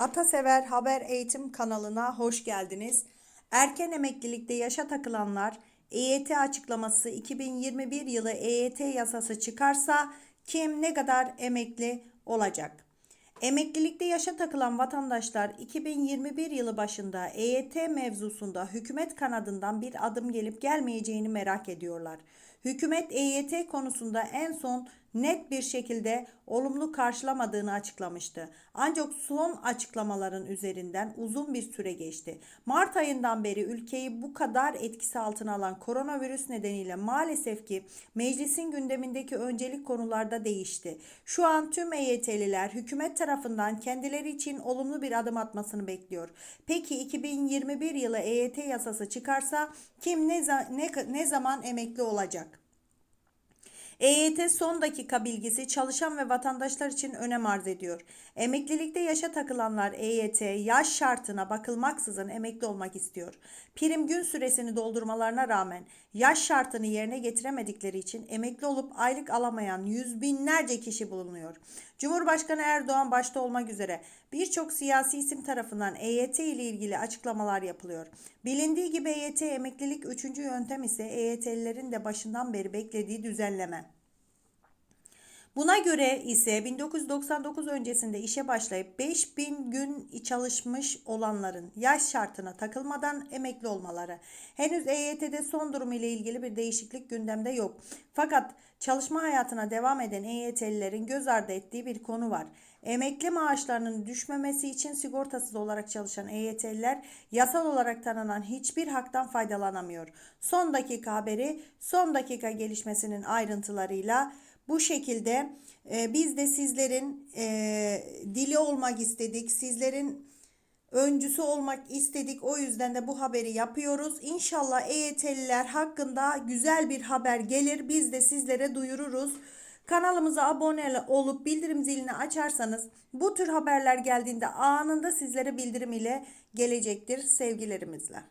Atasever Haber Eğitim kanalına hoş geldiniz. Erken emeklilikte yaşa takılanlar EYT açıklaması 2021 yılı EYT yasası çıkarsa kim ne kadar emekli olacak? Emeklilikte yaşa takılan vatandaşlar 2021 yılı başında EYT mevzusunda hükümet kanadından bir adım gelip gelmeyeceğini merak ediyorlar. Hükümet EYT konusunda en son net bir şekilde olumlu karşılamadığını açıklamıştı. Ancak son açıklamaların üzerinden uzun bir süre geçti. Mart ayından beri ülkeyi bu kadar etkisi altına alan koronavirüs nedeniyle maalesef ki meclisin gündemindeki öncelik konularda değişti. Şu an tüm EYT'liler hükümet tarafından kendileri için olumlu bir adım atmasını bekliyor. Peki 2021 yılı EYT yasası çıkarsa kim ne, ne, ne zaman emekli olacak? EYT son dakika bilgisi çalışan ve vatandaşlar için önem arz ediyor. Emeklilikte yaşa takılanlar EYT yaş şartına bakılmaksızın emekli olmak istiyor. Prim gün süresini doldurmalarına rağmen yaş şartını yerine getiremedikleri için emekli olup aylık alamayan yüz binlerce kişi bulunuyor. Cumhurbaşkanı Erdoğan başta olmak üzere birçok siyasi isim tarafından EYT ile ilgili açıklamalar yapılıyor. Bilindiği gibi EYT emeklilik üçüncü yöntem ise EYT'lilerin de başından beri beklediği düzenleme. Buna göre ise 1999 öncesinde işe başlayıp 5000 gün çalışmış olanların yaş şartına takılmadan emekli olmaları. Henüz EYT'de son durum ile ilgili bir değişiklik gündemde yok. Fakat çalışma hayatına devam eden EYT'lilerin göz ardı ettiği bir konu var. Emekli maaşlarının düşmemesi için sigortasız olarak çalışan EYT'liler yasal olarak tanınan hiçbir haktan faydalanamıyor. Son dakika haberi, son dakika gelişmesinin ayrıntılarıyla bu şekilde e, biz de sizlerin e, dili olmak istedik. Sizlerin öncüsü olmak istedik. O yüzden de bu haberi yapıyoruz. İnşallah EYT'liler hakkında güzel bir haber gelir. Biz de sizlere duyururuz. Kanalımıza abone olup bildirim zilini açarsanız bu tür haberler geldiğinde anında sizlere bildirim ile gelecektir sevgilerimizle.